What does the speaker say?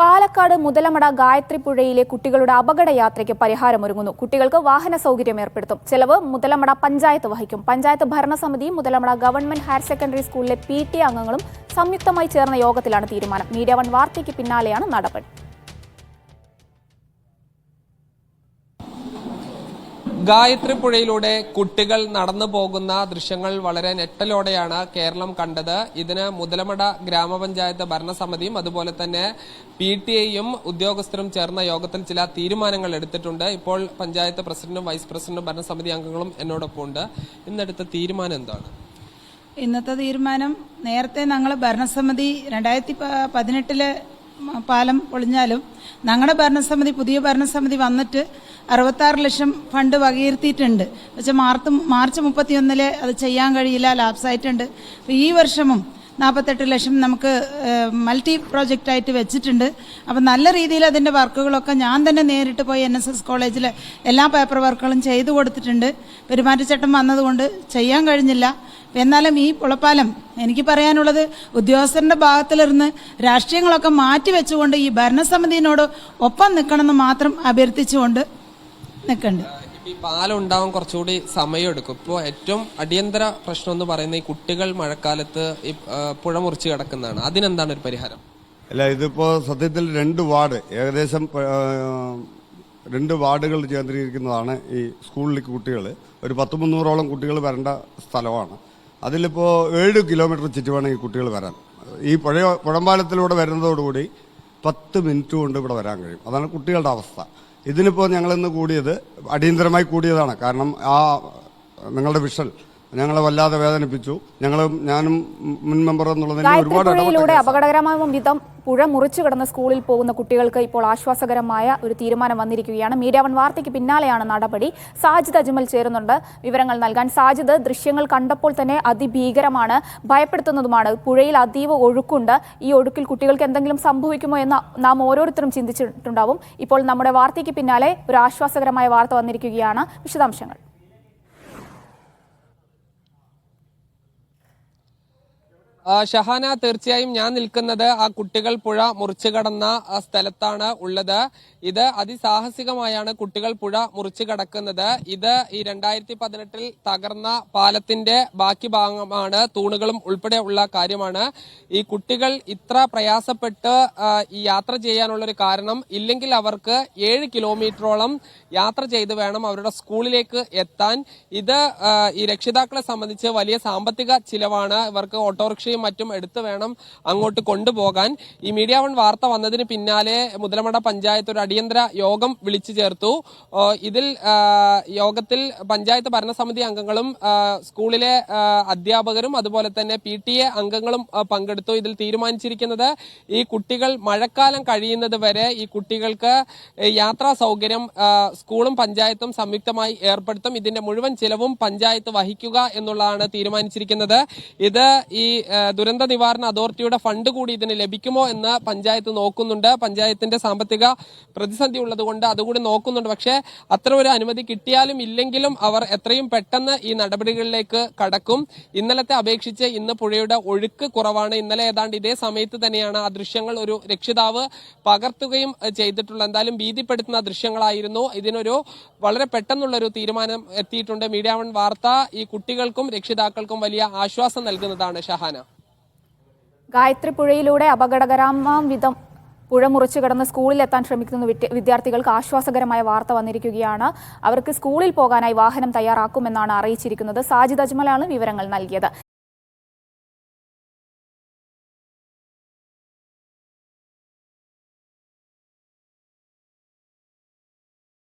പാലക്കാട് മുതലമട ഗായത്രി പുഴയിലെ കുട്ടികളുടെ അപകട യാത്രയ്ക്ക് പരിഹാരമൊരുങ്ങുന്നു. കുട്ടികൾക്ക് വാഹന സൗകര്യം ഏർപ്പെടുത്തും. ചെലവ് മുതലമട പഞ്ചായത്ത് വഹിക്കും. പഞ്ചായത്ത് ഭരണസമിതിയും മുതലമട ഗവൺമെന്റ് ഹയർ സെക്കൻഡറി സ്കൂളിലെ പി ടി അംഗങ്ങളും സംയുക്തമായി ചേർന്ന യോഗത്തിലാണ് തീരുമാനം. മീഡിയ വൺ വാർത്തയ്ക്ക് പിന്നാലെയാണ് നടപടി. ഗായത്രി പുഴയിലൂടെ കുട്ടികൾ നടന്നു പോകുന്ന ദൃശ്യങ്ങൾ വളരെ ഞെട്ടലോടെയാണ് കേരളം കണ്ടത്. ഇതിന് മുതലമട ഗ്രാമപഞ്ചായത്ത് ഭരണസമിതിയും അതുപോലെ തന്നെ പി ടി എയും ഉദ്യോഗസ്ഥരും ചേർന്ന യോഗത്തിൽ ചില തീരുമാനങ്ങൾ എടുത്തിട്ടുണ്ട്. ഇപ്പോൾ പഞ്ചായത്ത് പ്രസിഡന്റും വൈസ് പ്രസിഡന്റും ഭരണസമിതി അംഗങ്ങളും എന്നോടൊപ്പം ഉണ്ട് ഇന്നെടുത്ത തീരുമാനം എന്താണ്? ഇന്നത്തെ തീരുമാനം നേരത്തെ ഞങ്ങൾ ഭരണസമിതി രണ്ടായിരത്തി പതിനെട്ടിൽ പാലം പൊളിഞ്ഞാലും ഞങ്ങളുടെ ഭരണസമിതി പുതിയ ഭരണസമിതി വന്നിട്ട് അറുപത്താറ് ലക്ഷം ഫണ്ട് വകയിരുത്തിയിട്ടുണ്ട്. പക്ഷെ മാർച്ച് മാർച്ച് മുപ്പത്തിയൊന്നിലെ അത് ചെയ്യാൻ കഴിയില്ല ലാപ്സായിട്ടുണ്ട്. ഈ വർഷവും നാൽപ്പത്തെട്ട് ലക്ഷം നമുക്ക് മൾട്ടി പ്രോജക്റ്റ് ആയിട്ട് വെച്ചിട്ടുണ്ട്. അപ്പം നല്ല രീതിയിൽ അതിന്റെ വർക്കുകളൊക്കെ ഞാൻ തന്നെ നേരിട്ട് പോയി എൻ എസ് എസ് കോളേജിൽ എല്ലാ പേപ്പർ വർക്കുകളും ചെയ്തു കൊടുത്തിട്ടുണ്ട്. പെരുമാറ്റച്ചട്ടം വന്നതുകൊണ്ട് ചെയ്യാൻ കഴിഞ്ഞില്ല. എന്നാലും ഈ പുളപ്പാലം എനിക്ക് പറയാനുള്ളത് ഉദ്യോഗസ്ഥരുടെ ഭാഗത്തിലിരുന്ന് രാഷ്ട്രീയങ്ങളൊക്കെ മാറ്റി വെച്ചുകൊണ്ട് ഈ ഭരണസമിതിയോട് ഒപ്പം നിൽക്കണമെന്ന് മാത്രം അഭ്യർത്ഥിച്ചുകൊണ്ട് നിൽക്കുന്നുണ്ട് ഇപ്പൊ ഈ പാലം ഉണ്ടാവാൻ കുറച്ചുകൂടി സമയമെടുക്കും. ഇപ്പോൾ ഏറ്റവും അടിയന്തര പ്രശ്നം എന്ന് പറയുന്നത് ഈ കുട്ടികൾ മഴക്കാലത്ത് ഈ പുഴ മുറിച്ച് കിടക്കുന്നതാണ്. അതിനെന്താണ് ഒരു പരിഹാരം? അല്ല ഇതിപ്പോ സത്യത്തിൽ രണ്ട് വാർഡ് ഏകദേശം രണ്ട് വാർഡുകൾ കേന്ദ്രീകരിക്കുന്നതാണ് ഈ സ്കൂളിലേക്ക് കുട്ടികൾ. ഒരു പത്ത് മുന്നൂറോളം കുട്ടികൾ വരേണ്ട സ്ഥലമാണ്. അതിലിപ്പോൾ ഏഴ് കിലോമീറ്റർ ചുറ്റുവാണ് ഈ കുട്ടികൾ വരാൻ. ഈ പുഴ പുഴമ്പാലത്തിലൂടെ വരുന്നതോടുകൂടി പത്ത് മിനിറ്റ് കൊണ്ട് ഇവിടെ വരാൻ കഴിയും. അതാണ് കുട്ടികളുടെ അവസ്ഥ. ഇതിനിപ്പോൾ ഞങ്ങളിന്ന് കൂടിയത് അടിയന്തരമായി കൂടിയതാണ്. കാരണം ആ നിങ്ങളുടെ വിഷൽ ഞങ്ങളെ വല്ലാതെ വേദനിപ്പിച്ചു. ഞങ്ങളും ഞാനും മുൻ മെമ്പർ എന്നുള്ളതിന് ഒരുപാട് അപകടകരമായ വിധം പുഴ മുറിച്ചു കിടന്ന് സ്കൂളിൽ പോകുന്ന കുട്ടികൾക്ക് ഇപ്പോൾ ആശ്വാസകരമായ ഒരു തീരുമാനം വന്നിരിക്കുകയാണ്. മീഡിയ വൺ വാർത്തയ്ക്ക് പിന്നാലെയാണ് നടപടി. സാജിദ് അജ്മൽ ചേരുന്നുണ്ട്. വിവരങ്ങൾ നൽകാൻ സാജിദ് ദൃശ്യങ്ങൾ കണ്ടപ്പോൾ തന്നെ അതിഭീകരമാണ് ഭയപ്പെടുത്തുന്നതുമാണ്. പുഴയിൽ അതീവ ഒഴുക്കുണ്ട്. ഈ ഒഴുക്കിൽ കുട്ടികൾക്ക് എന്തെങ്കിലും സംഭവിക്കുമോ എന്ന് നാം ഓരോരുത്തരും ചിന്തിച്ചിട്ടുണ്ടാവും. ഇപ്പോൾ നമ്മുടെ വാർത്തയ്ക്ക് പിന്നാലെ ഒരു ആശ്വാസകരമായ വാർത്ത വന്നിരിക്കുകയാണ്. വിശദാംശങ്ങൾ. ഷഹാന തീർച്ചയായും ഞാൻ നിൽക്കുന്നത് ആ കുട്ടികൾ പുഴ മുറിച്ചു കടന്ന ആ സ്ഥലത്താണ് ഉള്ളത്. ഇത് അതിസാഹസികമായാണ് കുട്ടികൾ പുഴ മുറിച്ചു കടക്കുന്നത്. ഇത് ഈ രണ്ടായിരത്തി പതിനെട്ടിൽ തകർന്ന പാലത്തിന്റെ ബാക്കി ഭാഗമാണ് തൂണുകളും ഉൾപ്പെടെ ഉള്ള കാര്യമാണ്. ഈ കുട്ടികൾ ഇത്ര പ്രയാസപ്പെട്ട് ഈ യാത്ര ചെയ്യാനുള്ള ഒരു കാരണം ഇല്ലെങ്കിൽ അവർക്ക് ഏഴ് കിലോമീറ്ററോളം യാത്ര ചെയ്ത് വേണം അവരുടെ സ്കൂളിലേക്ക് എത്താൻ. ഇത് ഈ രക്ഷിതാക്കളെ സംബന്ധിച്ച് വലിയ സാമ്പത്തിക ചിലവാണ്. ഇവർക്ക് ഓട്ടോറിക്ഷയും മറ്റും എടുത്തു വേണം അങ്ങോട്ട് കൊണ്ടുപോകാൻ. ഈ മീഡിയ വൺ വാർത്ത വന്നതിന് പിന്നാലെ മുതലമട പഞ്ചായത്ത് ഒരു അടിയന്തര യോഗം വിളിച്ചു ചേർത്തു. ഇതിൽ യോഗത്തിൽ പഞ്ചായത്ത് ഭരണസമിതി അംഗങ്ങളും സ്കൂളിലെ അധ്യാപകരും അതുപോലെ തന്നെ പി ടി എ അംഗങ്ങളും പങ്കെടുത്തു. ഇതിൽ തീരുമാനിച്ചിരിക്കുന്നത് ഈ കുട്ടികൾ മഴക്കാലം കഴിയുന്നത് വരെ ഈ കുട്ടികൾക്ക് യാത്രാ സൗകര്യം സ്കൂളും പഞ്ചായത്തും സംയുക്തമായി ഏർപ്പെടുത്തും. ഇതിന്റെ മുഴുവൻ ചിലവും പഞ്ചായത്ത് വഹിക്കുക എന്നുള്ളതാണ് തീരുമാനിച്ചിരിക്കുന്നത്. ഇത് ഈ ദുരന്ത നിവാരണ അതോറിറ്റിയുടെ ഫണ്ട് കൂടി ഇതിന് ലഭിക്കുമോ എന്ന് പഞ്ചായത്ത് നോക്കുന്നുണ്ട്. പഞ്ചായത്തിന്റെ സാമ്പത്തിക പ്രതിസന്ധി ഉള്ളതുകൊണ്ട് അതുകൂടി നോക്കുന്നുണ്ട്. പക്ഷേ അത്ര ഒരു അനുമതി കിട്ടിയാലും ഇല്ലെങ്കിലും അവർ എത്രയും പെട്ടെന്ന് ഈ നടപടികളിലേക്ക് കടക്കും. ഇന്നലത്തെ അപേക്ഷിച്ച് ഇന്ന് പുഴയുടെ ഒഴുക്ക് കുറവാണ്. ഇന്നലെ ഏതാണ്ട് ഇതേ സമയത്ത് തന്നെയാണ് ആ ദൃശ്യങ്ങൾ ഒരു രക്ഷിതാവ് പകർത്തുകയും ചെയ്തിട്ടുള്ള എന്തായാലും ഭീതിപ്പെടുത്തുന്ന ദൃശ്യങ്ങളായിരുന്നു. ഇതിനൊരു വളരെ പെട്ടെന്നുള്ള ഒരു തീരുമാനം എത്തിയിട്ടുണ്ട്. മീഡിയ വൺ വാർത്ത ഈ കുട്ടികൾക്കും രക്ഷിതാക്കൾക്കും വലിയ ആശ്വാസം നൽകുന്നതാണ് ഷഹാന. ഗായത്രി പുഴയിലൂടെ അപകടകരമാം വിധം പുഴ മുറിച്ചു കടന്ന് സ്കൂളിലെത്താൻ ശ്രമിക്കുന്ന വിദ്യ- വിദ്യാർത്ഥികൾക്ക് ആശ്വാസകരമായ വാർത്ത വന്നിരിക്കുകയാണ്. അവർക്ക് സ്കൂളിൽ പോകാനായി വാഹനം തയ്യാറാക്കുമെന്നാണ് അറിയിച്ചിരിക്കുന്നത്. സാജിദ് അജ്മലാണ് വിവരങ്ങൾ നൽകിയത്.